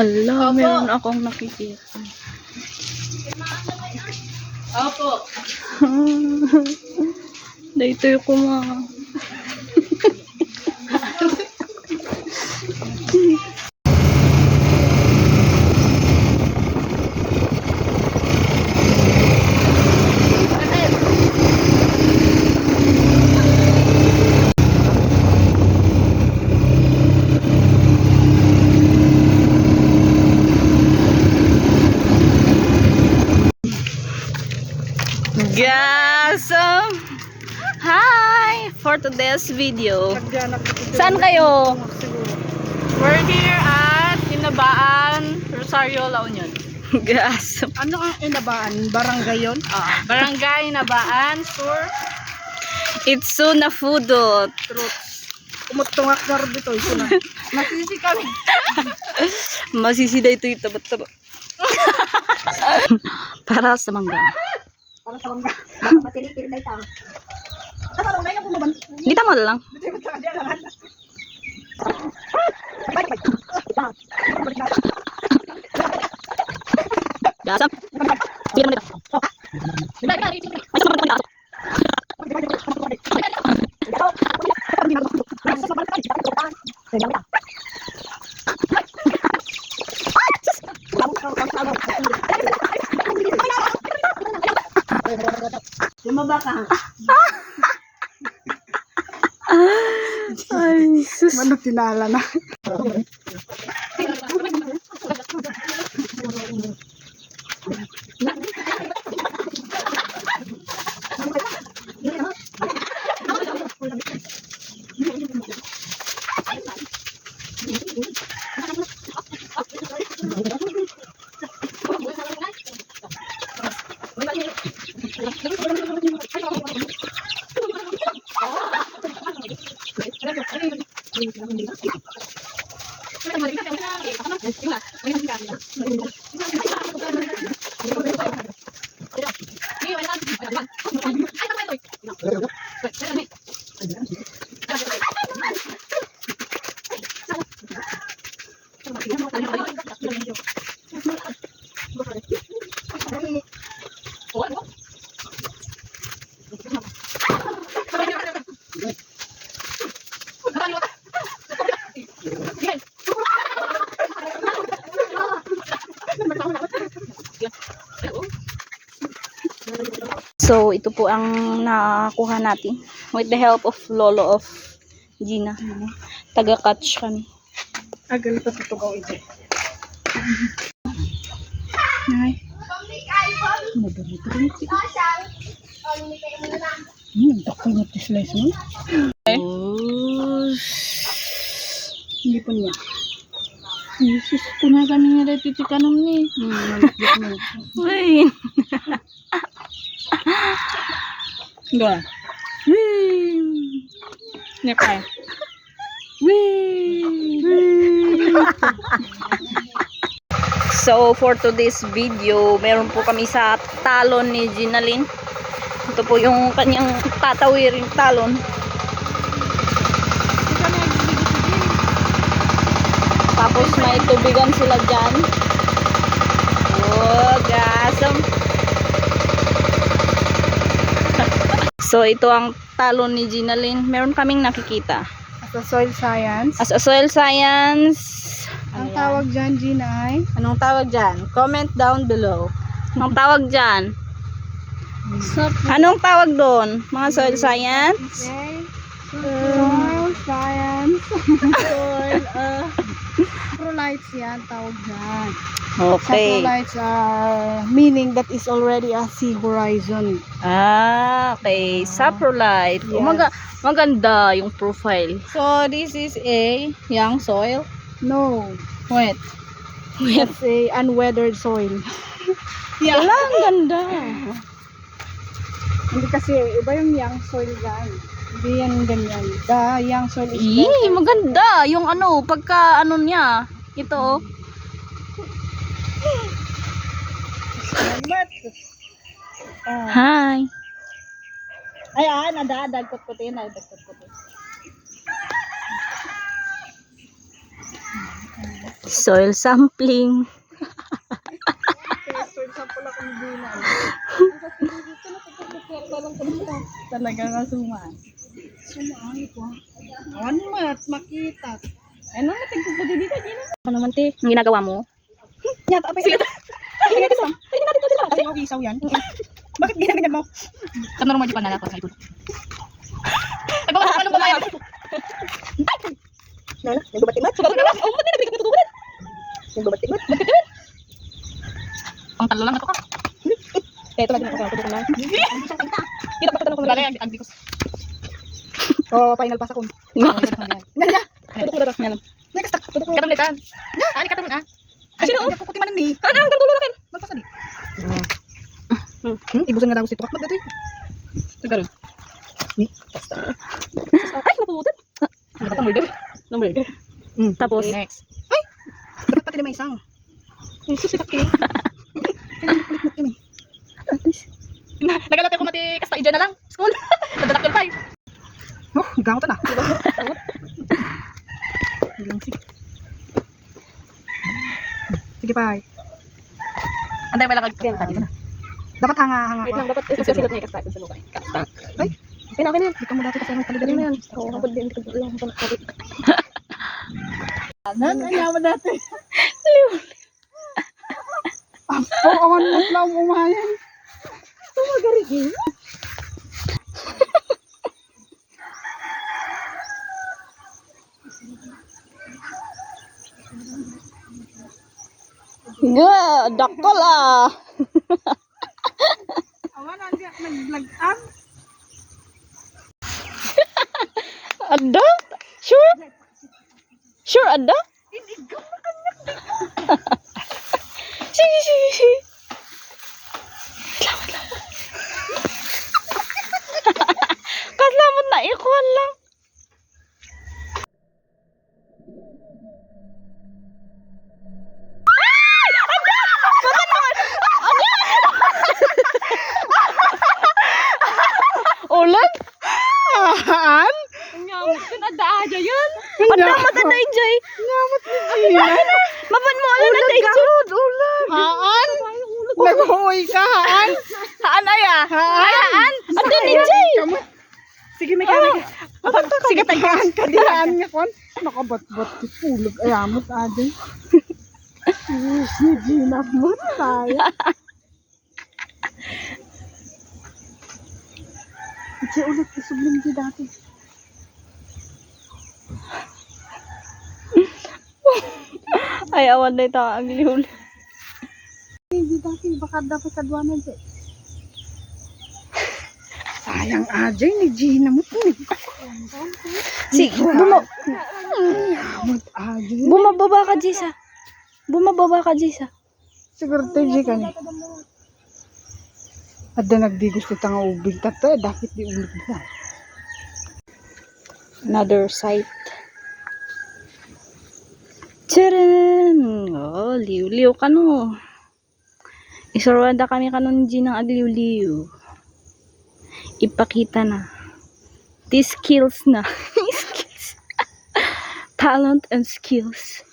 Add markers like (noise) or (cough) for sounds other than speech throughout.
Hala, meron akong nakikita. Opo. (laughs) Dito yung kuma. (laughs) Guys, um, hi for today's video. Saan kayo? We're here at Inabaan, Rosario, La Union. (laughs) Guys, Ano ang inabaan? Barangay yun? Ah, Barangay Inabaan, Sur. it's na fudot. Truths. Kumutungak na rin dito. (laughs) Ito na. Nasisi kami. Masisida ito yung (laughs) tabat-taba. Para sa mangga. Para sa bangga. Baka patilig-tilig na ito. Sa barangay na pumaban. Di tama lang. Gasam. Di naman ito. Ay, sama naman ito. Lumaba ka. (laughs) Ay, sus. Ano tinala na? Terima kasih. So, ito po ang nakuha natin. With the help of Lolo of Gina. Taga-catch kami. Ah, ganito sa tugaw ito. Nay. Madali ka rin ito. Hmm, dakol mo ito slice mo. Oh. Hindi po niya. Jesus, kunya kami nga dito tikanong ni. Hmm, malakit (laughs) (laughs) mo. Ay. Nga. Niya kaya. So, for today's video, meron po kami sa talon ni Ginalyn. Ito po yung kanyang tatawiring talon. Tapos may tubigan sila dyan. Oh, gasam. So, ito ang talon ni Ginalyn. Meron kaming nakikita. Sa soil science. As a soil science, Ang tawag dyan, Gina, ay Anong tawag dyan? Comment down below. anong tawag dyan? Anong tawag doon? Mga soil science? Okay. Soil science. (laughs) soil, uh, saprolites yan, tawag dyan. Okay. Saprolites are meaning that is already a sea horizon. Ah, okay. Saprolite. Oh, Yes. maga- maganda yung profile. So, this is a young soil. No. Wait. It's a unweathered soil. (laughs) Yeah. Wala, ang ganda. (laughs) Hindi kasi, iba yung young soil dyan. Hindi yan ganyan. The young soil is Yee, maganda. Yung ano, pagka ano niya. Ito, oh. Salamat. Ah. Hi. Ay, ah, nadadag kot-kotin, nadadag kot-kotin. Soil sampling. Soil sample ako ni Gina. Talaga nga sumaan. Sumaan ko. Awan mo at makita. Ano na tigpuputi dito, Gina? Ano naman, te? Ang ginagawa mo? Yata, apay. Sige. Tingnan natin lang. Tingnan natin dito lang. Kasi ako isaw yan. Bakit ginaganyan mo? Kanaro mo di pa nalako sa ipon. Nagawa ka babae. Nana, nagbabatingat. Sugat na lang. Oh, mati na bigyan mo tutulan. Nagbabatingat. Batingat. Ang talo lang ato ka. Eh, ito lang din ako. Tutulan lang. Hirap ba tanong ko Wala lang? ang ko. Oh, final pass ako. Nana, tutok ko na. Next, tutok ko. Katam litan. Ani katam ah. Kasi no, ako kutiman ni. Ano, ang tulo lang. Magpasa di. Hmm, ibusan nga daw si tukak magdatoy. Siguro. Ay, napuputot. Number two. Number two. Hmm. Tapos, Next. Dapat pati na may isang. Ay, susitak eh. Kailangan kulit mo kami. Nagalate ko mati kasta ija na lang. School. Nadadak pa. Oh, gamot na. Sige. Sige pa. Anday wala kag kaya kanina. Dapat hanga, hanga Wait lang dapat isa silot ni kasta sa mukha. Kasta. Ay, Okay na okay na. Ikaw mo dati kasi ang paligarin mo yan. Oo, kapag din ko lang ko kapit. Nan, ano mo dati? Apo, awan mo lang umayan. Tumagarin. Nga, dakol ah. (laughs) Awan, hindi ako nag-vlog-an. (laughs) Ada? Sure? Sure, ada? sige, sige, sige. Wait lang. Kaslamot na ikuan lang. Ulan? Aan? Ngamot kun ada aja yun. Ada mata na ijay. Ngamot ni Gina. Mapan mo alam na tayo sulod. Ulan. Haan? Nag-uwi ka, Haan? Haan? Ay, haan. Ada ni ijay. Sige, may kami. Sige, tagaan ka diyan nga kon. Nakabat-bat ti pulog ayamot adi. Yes, ni Gina mo tayo. Ije ulit isublim di dati. Ay, awan na ito ang liul. Dati, baka dapat kadwa na di. Sayang ajay ni Gina mo to. Si, buma, bumababa ka, Jisa. Bumababa ka, Jisa. Siguro tayo di ka ni. Ada nagdigos kita nga ubig tato, dapat di ulit mo. Another site. Tcharan! Oh, liw-liw ka no. Isurwada kami kanon ng agliw-liw. Ipakita na. These skills na. (laughs) skills. Talent and skills.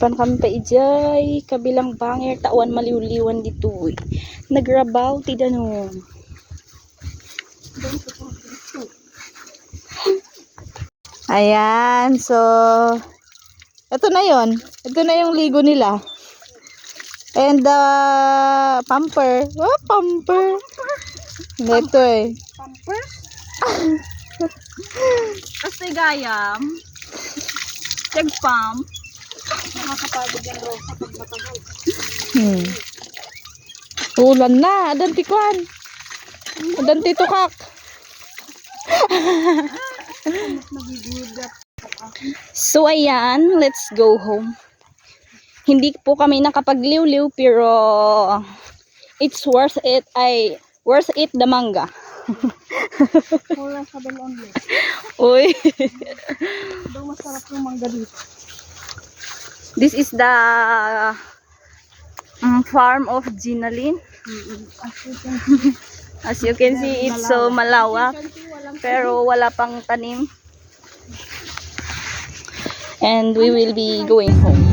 Pan kami pa ijay, kabilang banger, tawan maliw-liwan dito eh. Nagrabaw, tidanong. Ayan, so ito na yon. Ito na yung ligo nila. And the pamper. Oh, pamper. Ito eh. Pamper? Kasi gayam. Check pump. Nakakapagod yan, Rosa, pag matagal. Hmm. Ulan na, adan tikuan. Adan titukak. Nagigudat. So ayan, let's go home. Hindi po kami nakapagliw-liw pero it's worth it ay worth it the manga. (laughs) Wala sa only. Uy, Daw masarap yung mangga dito. this is the um, farm of Ginalin. As you can see, (laughs) As you can see, it's so malawak pero wala pang tanim. And we will be going home.